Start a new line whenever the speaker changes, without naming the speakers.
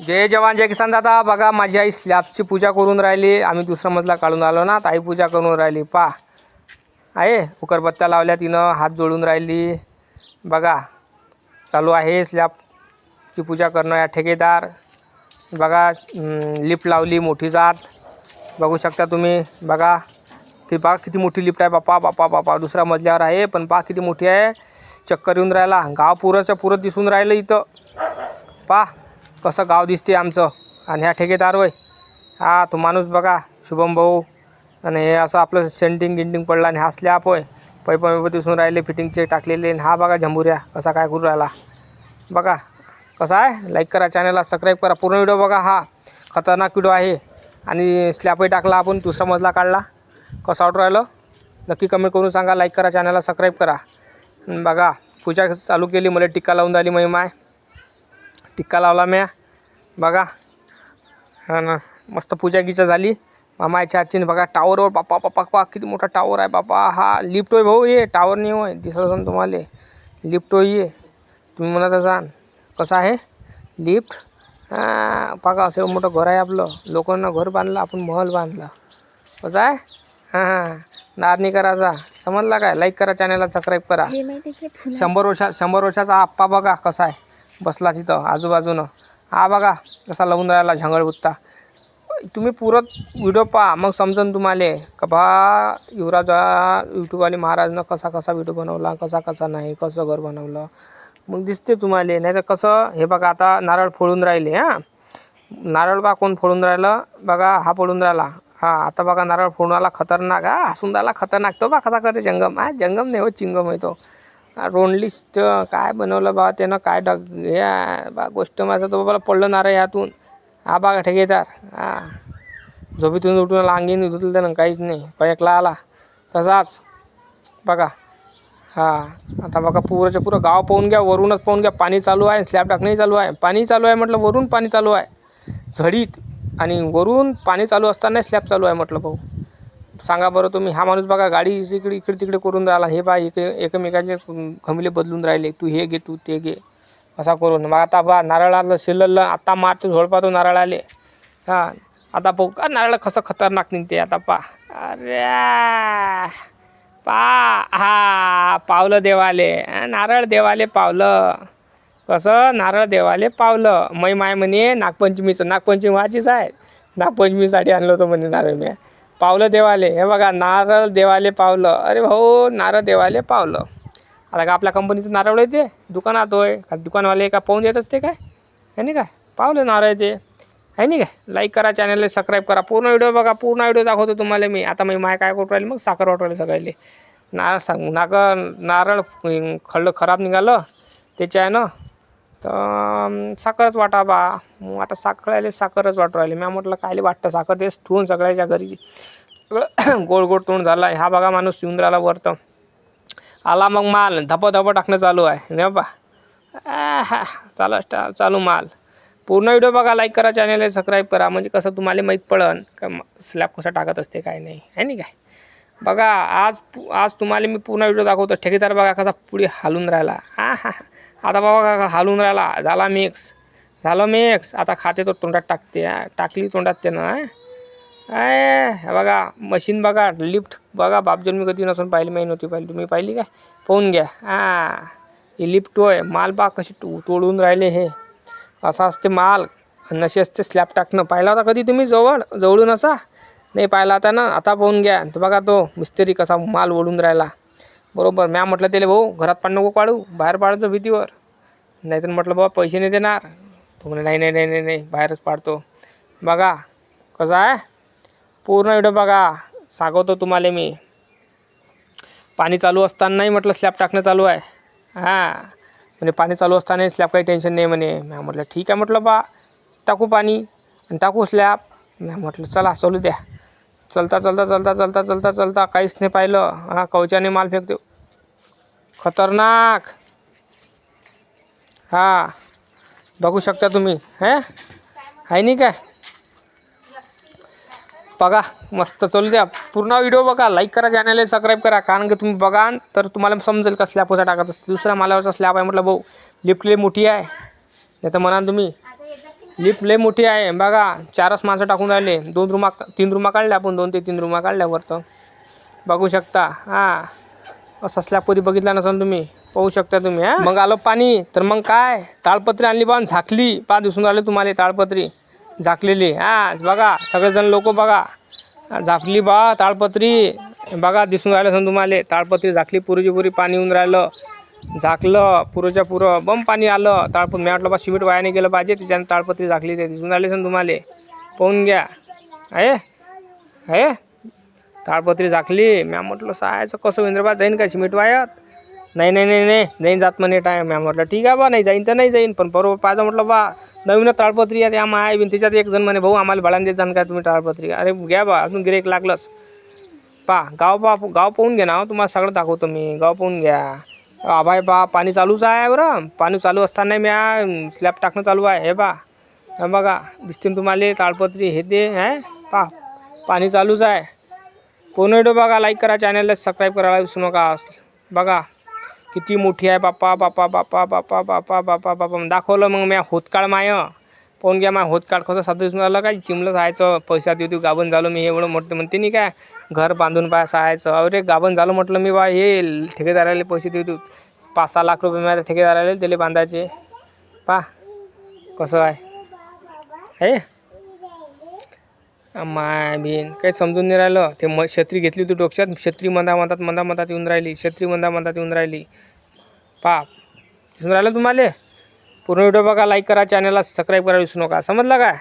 जय जवान जय किसान दादा. बघा माझी आई स्लॅबची पूजा करून राहिली. आम्ही दुसरा मजला काढून आलो ना ताई पूजा करून राहिली. पा. आहे उकरबत्त्या लावल्या तिनं हात जोडून राहिली. बघा चालू आहे स्लॅबची पूजा करणं या ठेकेदार. बघा लिफ्ट लावली मोठी जात. बघू शकता तुम्ही. बघा की पहा किती मोठी लिफ्ट आहे बापा बापा बापा दुसऱ्या मजल्यावर आहे पण पा किती मोठी आहे. चक्कर येऊन राहिला. गाव पुरंच्या पुरं दिसून राहिलं इथं. पहा कसं गाव दिसते आमचं आणि ह्या ठेकेदार वय. हा तो माणूस बघा शुभम भाऊ. आणि हे असं आपलं सेंटिंग गिंटिंग पडला आणि हा स्लॅप होय पैप दिसून राहिले फिटिंगचे टाकलेले आणि हा बघा झंबुऱ्या कसा काय करू राहिला. बघा कसा आहे? लाईक करा चॅनलला सबस्क्राईब करा. पूर्ण व्हिडिओ बघा हा. खतरनाक व्हिडिओ आहे. आणि स्लॅपही टाकला आपण दुसरा मजला काढला. कसं वाटू राहिलं? नक्की कमेंट करून सांगा. लाईक करा चॅनलला सबस्क्राईब करा. बघा पूजा चालू केली मला टिक्का लावून झाली महिमा आहे. टिक्का लावला म्या. बघा. हा ना मस्त पूजा गिजा झाली. मामाच्या आजची बघा टावरवर बापा बापा बापा किती मोठा टावर आहे बापा हा लिफ्ट होय भाऊ ये. टावर नाही होय. दिसत असेल तुम्हाला. लिफ्ट होय ये. तुम्ही म्हणत असाल. कसं आहे? लिफ्ट हां बघा असं मोठं घर आहे आपलं. लोकांना घर बांधलं आपण महल बांधला. कसं आहे? हां हां. नाद नाही करायचा. समजला काय? लाईक करा चॅनलला सबस्क्राईब करा. शंभर वर्षा शंभर वर्षाचा आप्पा बघा कसा आहे. बसला तिथं आजूबाजूनं. हा बघा कसा लावून राहिला झंगळबुत्ता तुम्ही पुरत व्हिडिओ पहा मग समजन तुम्हाला का बा युवराजा यूट्यूबवाले महाराजनं कसा कसा व्हिडिओ बनवला कसा कसा नाही कसं घर बनवलं. मग दिसते तुम्हाला नाही तर कसं हे बघा आता नारळ फोडून राहिले हां. नारळ बा कोण फोडून राहिलं? बघा हा फोडून राहिला. हा आता बघा नारळ फोडून आला खतरनाक हा हसून राहिला खतरनाक. तो बा कसा करते जंगम. हा जंगम नाही हो चिंगम आहे तो. रोंडलिस्ट काय बनवलं बा त्यानं काय डग हे बा गोष्ट माझं तो बाबाला पडलं नारळ यातून. हा बागा ठेकेदार हा. झोपेतून उठून आला अंगीन धुतलं त्यानं काहीच नाही. पैकला आला. तसाच. बघा. हा. आता बघा पुराच्या पुरं गाव पाहून घ्या वरूनच पाहून घ्या. पाणी चालू आहे स्लॅब टाकणंही चालू आहे. पाणी चालू आहे म्हटलं वरून पाणी चालू आहे. झडीत. आणि वरून पाणी चालू असताना स्लॅब चालू आहे म्हटलं भाऊ. सांगा बरं तुम्ही हा माणूस बघा गाडी इकडे इकडे तिकडे करून राहिला हे बा एक एकमेकाचे खमले बदलून राहिले तू हे घे तू ते घे असा करून. मग आता बा नारळाला शिल्लरला आत्ता मारतो झोडपा तो नारळ आले हां आता पाहू का नारळ कसं खतरनाक निघते आता पा अरे पा हा पावलं देवाले. नारळ देवाले पावलं. कसं? नारळ देवाले पावलं. मै माय म्हणे नागपंचमीचं नागपंचमी माझीच आहे. नागपंचमीसाठी आणलं होतं म्हणे नारळ मी. पावलं देवाले. हे बघा नारळ देवाले पावलं. अरे भाऊ नारळ देवाले पावलं. आता का आपल्या कंपनीचं नारळ आहे ते दुकानात होय. का दुकानवाले का पाहून देत असते काय? है नाही काय पावलं नारळ ते आहे नाही काय लाईक करा चॅनलला सबस्क्राईब करा. पूर्ण व्हिडिओ बघा पूर्ण व्हिडिओ दाखवतो तुम्हाला मी. आता मी माय काय करू राहील मग साखर वाटवायला सगळ्याले. नारळ सांग. नाग नारळ खडलं खराब निघालं. त्याच्या आहे ना तर साखरच वाटा बा. मग आता साखरायला साखरच वाटू राहिली. मी म्हटलं कायले वाटतं साखर? तेच ठेवून सगळ्याच्या घरी. सगळं गोड गोड तोंड झाला हा बघा माणूस येऊन राहिला वरतं. आला मग माल. धपं धपं टाकणं चालू आहे. न बा. हा चालू चालू माल. पूर्ण व्हिडिओ बघा लाईक करा चॅनलला सबस्क्राईब करा. म्हणजे कसं तुम्हाला माहीत पडन. का स्लॅब कसा टाकत असते काय नाही. आहे नाही काय? बघा आज पु- आज तुम्हाला मी पूर्ण व्हिडिओ दाखवतो. ठेकेदार बघा कसा पुढे हालून राहिला. हा हा आता बाबा का हालून राहिला. झाला मिक्स झालं मिक्स आता खाते तो तोंडात टाकते टाकली तोंडात त्यानं हा. आहे बघा मशीन बघा लिफ्ट बघा. बापजन मी कधी नसून पाहिली माहिती नव्हती पाहिली. तुम्ही पाहिली काय? पाहून घ्या. हां. ही लिफ्ट होय. माल बा कशी तोडून राहिले हे. असा असते माल. नशी असते स्लॅब टाकणं. पाहिला होता कधी तुम्ही? जवळ? जवळून असा? नाही पाहिला आता ना आता पाहून घ्या. तो बघा तो मिस्त्री कसा माल ओढून राहिला. बरोबर म्या म्हटलं त्याला भाऊ घरात पाणी नको पाडू बाहेर पाडतो भीतीवर. नाहीतर म्हटलं बाबा पैसे नाही देणार. तो म्हणे नाही नाही नाही नाही नाही बाहेरच पाडतो बघा कसं आहे? पूर्ण व्हिडिओ बघा. सांगवतो तुम्हाला मी. पाणी चालू असतानाही म्हटलं स्लॅब टाकणं चालू आहे. हां. म्हणजे पाणी चालू असताना स्लॅब काही टेन्शन नाही म्हणे. मॅम म्हटलं ठीक आहे म्हटलं बा टाकू पाणी आणि टाकू स्लॅब मी म्हटलं चला चालू द्या. चलता चलता चलता चलता चलता चलता. काहीच नाही पाहिलं. हा कवचाने माल फेकतो. खतरनाक. हा. बघू शकता तुम्ही. हे? आहे नाही काय? बघा मस्त चालू द्या. पूर्ण व्हिडिओ बघा. लाईक करा चॅनलला सबस्क्राईब करा. कारण की तुम्ही बघा तर तुम्हाला समजेल का स्लॅब कसा टाकत असते. दुसऱ्या मालावरचा स्लॅब आहे म्हटलं भाऊ. लिफ्टली मोठी आहे. नाही तर म्हणाल तुम्ही. लिफ्ट लय मोठी आहे. बघा चारच माणसं टाकून राहिले. दोन रुमा तीन रुमा काढल्या आपण. दोन ते तीन रुमा काढल्या वरतं. बघू शकता. हां. असं स्लॅबमध्ये बघितला नसाल तुम्ही? पाहू शकता तुम्ही हां. मग आलं पाणी. तर मग काय? ताळपत्री आणली बा झाकली. पा दिसून राहिले तुम्हाला ताळपत्री झाकलेली. हां. बघा सगळेजण लोक बघा. झाकली बा ताळपत्री बघा दिसून राहिलं असं तुम्हाला. ताळपत्री झाकली. पुरीची पुरी पाणी येऊन राहिलं. झाकलं पुरंच्या पुरं बम पाणी आलं ताळपत मी वाटलं बा सिमेंट वायाने गेलं पाहिजे तिच्यानं ताळपत्री झाकली ते. दिसून राहिले सण तुम्हाला. पाहून घ्या. आहे? आहे? ताळपत्री झाकली. म्या म्हटलं सायचं कसं इंद्रबा जाईन का सिमेंट वायात? नाही नाही नाही नाही. जाईन जात म्हणे टाय मॅम म्हटलं ठीक आहे बा नाही जाईन तर नाही जाईन. पण बरोबर पाहिजे म्हटलं बा नवीन ताळपत्री आहे आम्हा आहे बिन. त्याच्यात एक जण म्हणे भाऊ आम्हाला भाड्याने देत जाण काय तुम्ही ताळपत्री. अरे घ्या बा अजून गिरेक लागलंच. पा गाव पा गाव पाहून घ्या ना. हो, तुम्हाला सगळं दाखवतो मी. गाव पाहून घ्या. आबाय पा पाणी चालूच आहे बरं. पाणी चालू असताना म्या स्लॅब टाकणं चालू आहे. हे पा बघा दिसतील तुम्हाला ताळपत्री हे ते आहे पा पाणी चालूच आहे. पूर्ण व्हिडिओ बघा लाईक करा चॅनलला सबस्क्राईब करायला विसरू नका. बघा किती मोठी आहे बाप्पा बाप्पा बाप्पा बाप्पा बाप्पा बाप्पा बाप्पा. दाखवलं मग म्या होतकाळ माय. पाहून घ्या माय होतकाळ कसं साधं दिसून राहिलं काय? चिमलं जायचं पैसा देऊ देऊ गाभण झालो मी एवढं मोठं. म्हणते नाही काय? घर बांधून पाय सहायचं. अरे गाभण झालं म्हटलं मी बा हे ठेकेदाराला पैसे देऊ देऊ. पाच सहा लाख रुपये माझ्या ठेकेदाराला त्याला बांधायचे. पा कसं आहे? हे? माय बिन काही समजून नाही राहिलं. ते म छत्री घेतली होती डोक्यात. छत्री मंदा म्हणतात मंदा म्हणतात येऊन राहिली. छत्री मंदा म्हणतात येऊन राहिली. पा दिसून राहिलं तुम्हाला? पूर्ण व्हिडिओ बघा लाईक करा चॅनलला सबस्क्राईब करा विसरू नका. समजलं का?